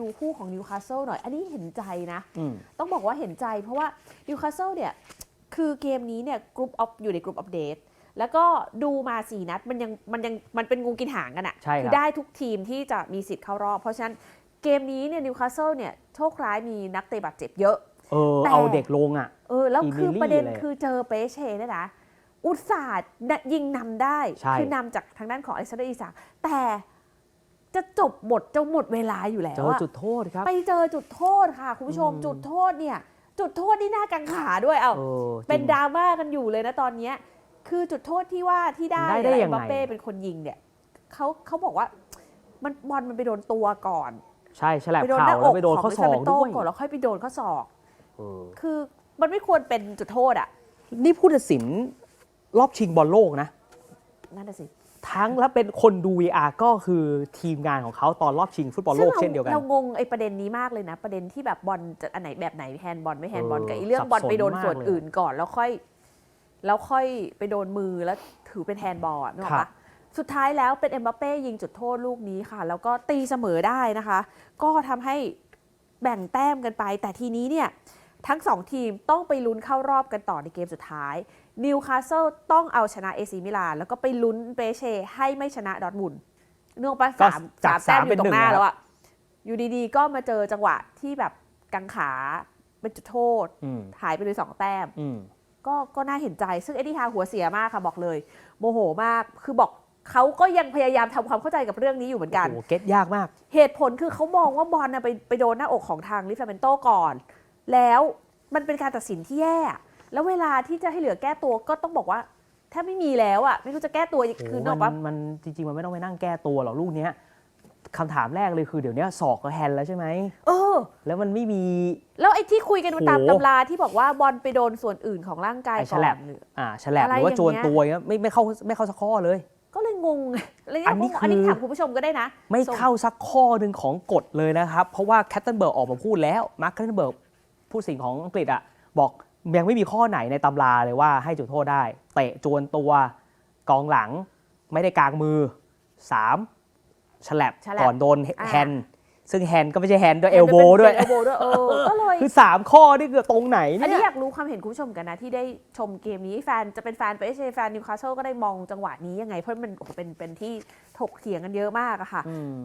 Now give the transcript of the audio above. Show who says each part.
Speaker 1: ดูคู่ของนิวคาสเซิลหน่อย อันนี้เห็นใจนะ
Speaker 2: อืม
Speaker 1: ต้องบอกว่าเห็นใจเพราะว่านิวคาสเซิลเนี่ย คือเกมนี้เนี่ยกรุ๊ปออฟอยู่ในกรุ๊ปอัปเดตแล้วก็ดูมาสี่นัดมันยังมันยังมันเป็นงูกินหางกันอะ
Speaker 2: ใช่ครับ
Speaker 1: คือได้ทุกทีมที่จะมีสิทธิ์เข้ารอบ เพราะฉะนั้นเกมนี้เนี่ยนิวคาสเซิลเนี่ยโชคร้ายมีนักเตะบาดเจ็บเยอะ
Speaker 2: เออ
Speaker 1: แต่
Speaker 2: เอาเด็กลงอะ
Speaker 1: เออ แล้วคือ
Speaker 2: อีมิลี่
Speaker 1: ประเด็น
Speaker 2: เลย
Speaker 1: คือเจอเปเช่เนี่ยนะอุตส่าห์ยิงนำได้
Speaker 2: ใช่
Speaker 1: คือนำจากทางด้านของอเล็กซานเดอร์อีสากแต่ จะจบหมดจะหมดเวลาอยู่แล้
Speaker 2: เจ
Speaker 1: ว
Speaker 2: อ
Speaker 1: อะ
Speaker 2: จุดโทษครับ
Speaker 1: ไปเจอจุดโทษค่ะ คุณผู้ชม
Speaker 2: อืม
Speaker 1: จุดโทษเนี่ยจุดโทษที่หน้ากังขาด้วยเอา
Speaker 2: เออ
Speaker 1: เป็น
Speaker 2: จริง
Speaker 1: ดราม่ากันอยู่เลยนะตอนเนี้ยคือจุดโทษที่ว่าที่ได้
Speaker 2: ได้ได้
Speaker 1: เนี่ย
Speaker 2: ยังไง
Speaker 1: เอ็มบัปเป้เป็นคนยิงเนี่ยเขาเขาบอกว่ามันบอลมันไปโดนตัวก่อน
Speaker 2: ใช่ฉลับ
Speaker 1: ไปโดนห
Speaker 2: เข่า
Speaker 1: น้าอ
Speaker 2: แล้ว
Speaker 1: ก
Speaker 2: ไปโดน
Speaker 1: ของ
Speaker 2: ข้อ
Speaker 1: เบ
Speaker 2: ศอก
Speaker 1: เโต้
Speaker 2: ด้วย
Speaker 1: ก่อนแล้วค่อยไปโดนข้อศอก
Speaker 2: เออ
Speaker 1: คือมันไม่ควรเป็นจุดโทษอะ
Speaker 2: นี่ผู้ตัดสินรอบชิงบอลโลกนะ
Speaker 1: นั่นน่ะสิ
Speaker 2: ทั้งและเป็นคนดู VR ก็คือทีมงานของเขาตอนรอบชิงฟุตบอลโลก
Speaker 1: ซึ่งรา
Speaker 2: เช่นเดียวกัน
Speaker 1: เรางงไอ้ประเด็นนี้มากเลยนะ ประเด็นที่แบบบอลจะอันไหนแบบไหนแฮนด์บอลไม่แฮนด์บอล
Speaker 2: เออ
Speaker 1: กับไอ้เรื่อง
Speaker 2: สับบ
Speaker 1: อลไปโดน
Speaker 2: สนมาก
Speaker 1: ส่วน
Speaker 2: เลย
Speaker 1: อื่นก่อนแล้วค่อย แล้วค่อยไปโดนมือแล้วถือเป็นแฮนด์บอลอะนึกออก
Speaker 2: ครั
Speaker 1: ปะ
Speaker 2: บ
Speaker 1: สุดท้ายแล้วเป็นเอ็มบัปเป้ยิงจุดโทษลูกนี้ค่ะ แล้วก็ตีเสมอได้นะคะ ก็ทำให้แบ่งแต้มกันไป แต่ทีนี้เนี่ย ทั้งสองทีมต้องไปลุ้นเข้ารอบกันต่อในเกมสุดท้ายนิวคาสเซิลต้องเอาชนะเอซีมิลานแล้วก็ไปลุ้นเปเช่ให้ไม่ชนะดอร์ทมุนด์นึกออกปะ
Speaker 2: ก็
Speaker 1: สาม
Speaker 2: จาก
Speaker 1: สามแต้มอ
Speaker 2: สามเป็น
Speaker 1: ยู่ตร
Speaker 2: หนึ่
Speaker 1: ง
Speaker 2: ง
Speaker 1: หน้า
Speaker 2: นะครับ
Speaker 1: แล้วอะอยู่ดีๆ ก็มาเจอจังหวะที่แบบกังขาเป็นจุดโทษ
Speaker 2: อืม
Speaker 1: หายไปเลยสองแต้ม
Speaker 2: อืม
Speaker 1: ก็ก็น่าเห็นใจซึ่งเอ็ดดี้ฮาวหัวเสียมากค่ะบอกเลย โมโหมากคือบอกเขาก็ยังพยายามทำความเข้าใจกับเรื่องนี้อยู่เหมือนกัน
Speaker 2: โอ้โหเก็ตยากมาก
Speaker 1: เหตุผลคือเขามองว่าบอลน่ะไปไปโดนหน้าอกของทางลิฟาเมนโตก่อน แล้วมันเป็นการตัดสินที่แย่ แล้วเวลาที่จะให้เหลือแก้ตัวก็ต้องบอกว่า ถ้าไม่มีแล้วอะไม่รู้จะแก้ตัวยัง
Speaker 2: โอ้โห
Speaker 1: คือนก
Speaker 2: มั
Speaker 1: ว่า
Speaker 2: นมันจริงๆ มันไม่ต้องไปนั่งแก้ตัวหรอกลูกเนี้ยคำถามแรกเลยคือเดี๋ยวเนี้ยศอกก็แฮนด์แล้วใช่ไหม
Speaker 1: เออ
Speaker 2: แล้วมันไม่มี
Speaker 1: แล้วไอ้ที่คุยกันมาตาม
Speaker 2: โห
Speaker 1: ตำราที่บอกว่าบอลไปโดนส่วนอื่นของร่างกาย
Speaker 2: ไอ้
Speaker 1: ก่
Speaker 2: ฉ
Speaker 1: อ
Speaker 2: ลับ
Speaker 1: นหรือ
Speaker 2: อ่าฉลับ
Speaker 1: อะไร
Speaker 2: หรือว่า
Speaker 1: อย่าง
Speaker 2: โจร
Speaker 1: เงี้ย
Speaker 2: ตัวเงี้ยไม่ไม่เข้าไม่เข้าสักข้อเลย
Speaker 1: ก็เลยงงเลย
Speaker 2: อันนี้
Speaker 1: อันนี้
Speaker 2: คือ
Speaker 1: ถามคุณผู้ชมก็ได้นะ
Speaker 2: ไม่
Speaker 1: ส่ง
Speaker 2: เข้าสักข้อหนึ่งของกฎเลยนะครับ เพราะว่าแคตเทนเบิร์กออกมาพูดแล้วมาร์คแคตเทนเบิร์ก ผู้สิ่งของอังกฤษอะบอกยังไม่มีข้อไหนในตำราเลยว่าให้จุดโทษได้ เตะจวนตัวกองหลังไม่ได้กางมือ 3. ฉลับ
Speaker 1: ฉลับ
Speaker 2: ก่อนโดน
Speaker 1: อ่า
Speaker 2: แฮนด์ซึ่งแฮนด์ก็ไม่ใช่แฮนด์ด้วยเอลโบด้วย
Speaker 1: เอลโบด้วยเออก็เลย
Speaker 2: คือ 3 ข้อนี่คือตรงไหน
Speaker 1: อัน
Speaker 2: เนี่
Speaker 1: นี้
Speaker 2: ย
Speaker 1: อยากรู้ความเห็นคุณผู้ชมกันนะ ที่ได้ชมเกมนี้แฟนจะเป็นแฟนเปเช่แฟนนิวคาสเซิลก็ได้มองจังหวะนี้ยังไง เพราะมันโอ้โหเป็นเป็นที่ถกเถียงกันเยอะมากอะค่ะ
Speaker 2: อืม